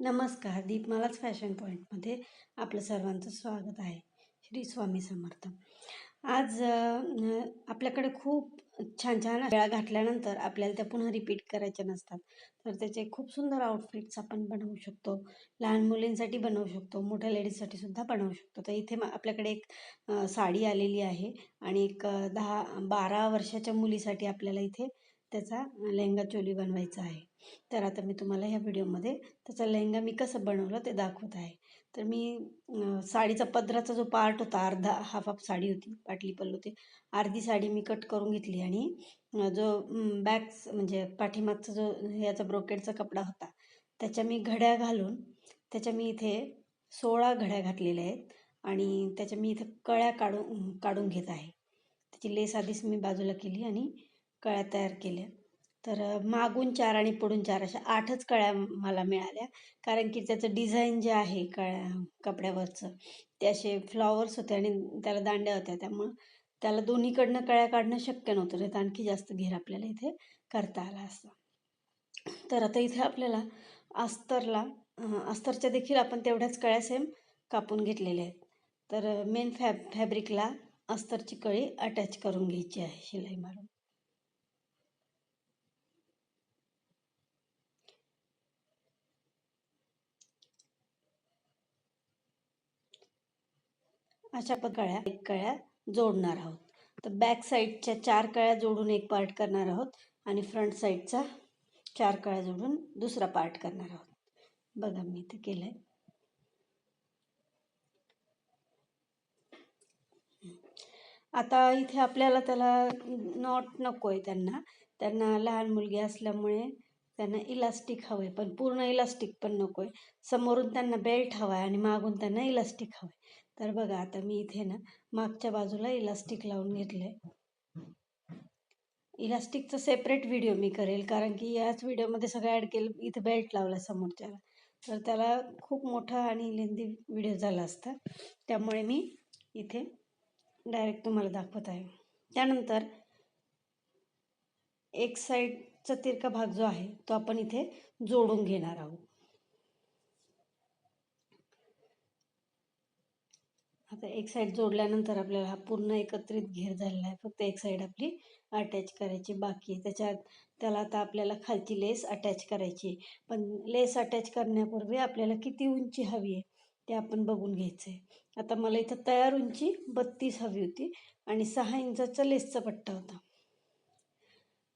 नमस्कार दीपमालाच फॅशन पॉईंटमध्ये आपलं सर्वांचं स्वागत आहे. श्री स्वामी समर्थ. आज आपल्याकडे खूप छान छान वेळा घातल्यानंतर आपल्याला त्या पुन्हा रिपीट करायच्या नसतात. तर त्याचे खूप सुंदर आउटफिट्स आपण बनवू शकतो. लहान मुलींसाठी बनवू शकतो मोठ्या लेडीजसाठी सुद्धा बनवू शकतो. तर इथे म- आपल्याकडे एक साडी आलेली आहे आणि एक दहा बारा वर्षाच्या मुलीसाठी आपल्याला इथे त्याचा लेहंगा चोली बनवायचा आहे. तर आता मी तुम्हाला ह्या व्हिडिओमध्ये त्याचा लेहंगा मी कसं बनवलं ते दाखवत आहे. तर मी साडीचा पदराचा जो पार्ट होता अर्धा हाफ हाफ साडी होती पाटली पल्लू ते अर्धी साडी मी कट करून घेतली आणि जो बॅक म्हणजे पाठीमागचा जो याचा ब्रोकेडचा कपडा होता त्याच्या मी घड्या घालून त्याच्या मी इथे सोळा घड्या घातलेल्या आहेत आणि त्याच्या मी इथे कळ्या काढून काढून घेत आहे. त्याची लेस आधीच मी बाजूला केली आणि कळ्या तयार केल्या. तर मागून चार आणि पुढून चार अशा आठच कळ्या मला मिळाल्या. कारण की त्याचं डिझाईन जे आहे कळ्या कपड्यावरचं ते असे फ्लॉवर्स होते आणि त्याला दांड्या होत्या. त्यामुळं त्याला दोन्हीकडनं कळ्या काढणं शक्य नव्हतं. नाही तर आणखी जास्त घेर आपल्याला इथे करता आला असता. तर आता इथे आपल्याला अस्तरला अस्तरच्या देखील आपण तेवढ्याच कळ्या सेम कापून घेतलेल्या आहेत. तर मेन फॅब फॅब्रिकला अस्तरची कळी अटॅच करून घ्यायची आहे शिलाई मारून. अशा पण कळ्या एक कळ्या जोडणार आहोत. तर बॅक साईडच्या चार कळ्या जोडून एक पार्ट करणार आहोत आणि फ्रंट साईडचा चार कळ्या जोडून दुसरा पार्ट करणार आहोत. बघा मी इथे केलं आहे आता इथे आपल्याला त्याला नॉट नको आहे त्यांना. त्यांना लहान मुलगी असल्यामुळे त्यांना इलास्टिक हवं आहे पण पूर्ण इलास्टिक पण नको आहे समोरून त्यांना बेल्ट हवा आहे आणि मागून त्यांना इलास्टिक हवं आहे तर बघा आता मी इथे ना मागच्या बाजूला इलास्टिक लावून घेतलं आहे इलास्टिकचा सेपरेट व्हिडिओ मी करेल कारण की याच व्हिडिओमध्ये सगळं ॲड केलं इथे बेल्ट लावला समोरच्याला. तर त्याला खूप मोठा आणि लेंदी व्हिडिओ झाला असता. त्यामुळे मी इथे डायरेक्ट तुम्हाला दाखवत आहे. त्यानंतर एक साईडचा तिरका भाग जो आहे तो आपण इथे जोडून घेणार आहोत. आता एक साईड जोडल्यानंतर आपल्याला हा पूर्ण एकत्रित घेर झालेला आहे फक्त एक साईड आपली अटॅच करायची बाकी आहे. त्याच्यात त्याला आता आपल्याला खालची लेस अटॅच करायची आहे. पण लेस अटॅच करण्यापूर्वी आपल्याला किती उंची हवी आहे ते आपण बघून घ्यायचं आहे आता मला इथं तयार उंची बत्तीस हवी होती आणि सहा इंचाचा लेसचा पट्टा होता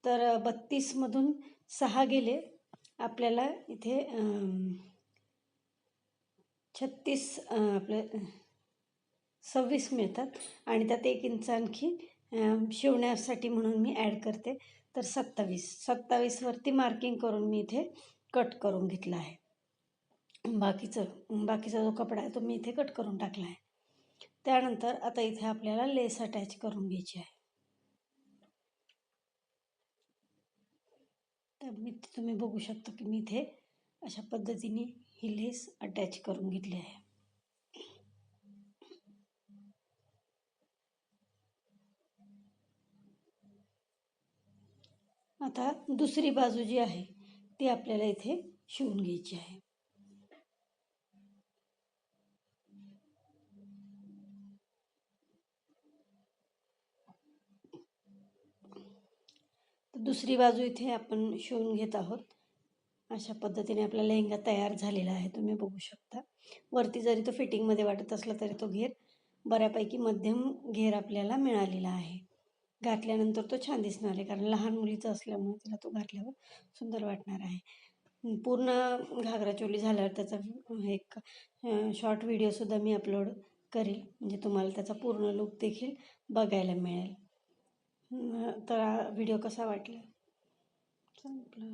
तर बत्तीसमधून सहा गेले आपल्याला इथे छत्तीस आपल्या आपलं सव्वीस मिळतात. आणि त्यात एक इंच आणखी शिवण्यासाठी म्हणून मी ॲड करते. तर सत्तावीस. सत्तावीसवरती मार्किंग करून मी इथे कट करून घेतला आहे. बाकीचं बाकीचा जो कपडा आहे तो मी इथे कट करून टाकला आहे. त्यानंतर आता इथे आपल्याला लेस अटॅच करून घ्यायची आहे. तर मी तुम्ही बघू शकता की मी इथे अशा पद्धतीने ही लेस अटॅच करून घेतली आहे. आता दुसरी बाजू जी आहे ती आपल्याला इथे शिवून घ्यायची आहे. तर दुसरी बाजू इथे आपण शिवून घेत आहोत. अशा पद्धतीने आपला लेहंगा तयार झालेला आहे तुम्ही बघू शकता. वरती जरी तो फिटिंगमध्ये वाटत असला तरी तो घेर बऱ्यापैकी मध्यम घेर आपल्याला मिळालेला आहे. घातल्यानंतर तो छान दिसणार आहे कारण लहान मुलीचा असल्यामुळे तिला तो घातल्यावर सुंदर वाटणार आहे. पूर्ण घागरा चोली झाल्यावर त्याचा एक शॉर्ट व्हिडिओसुद्धा मी अपलोड करेल. म्हणजे तुम्हाला त्याचा पूर्ण लुक देखील बघायला मिळेल. तर व्हिडिओ कसा वाटला? संपला.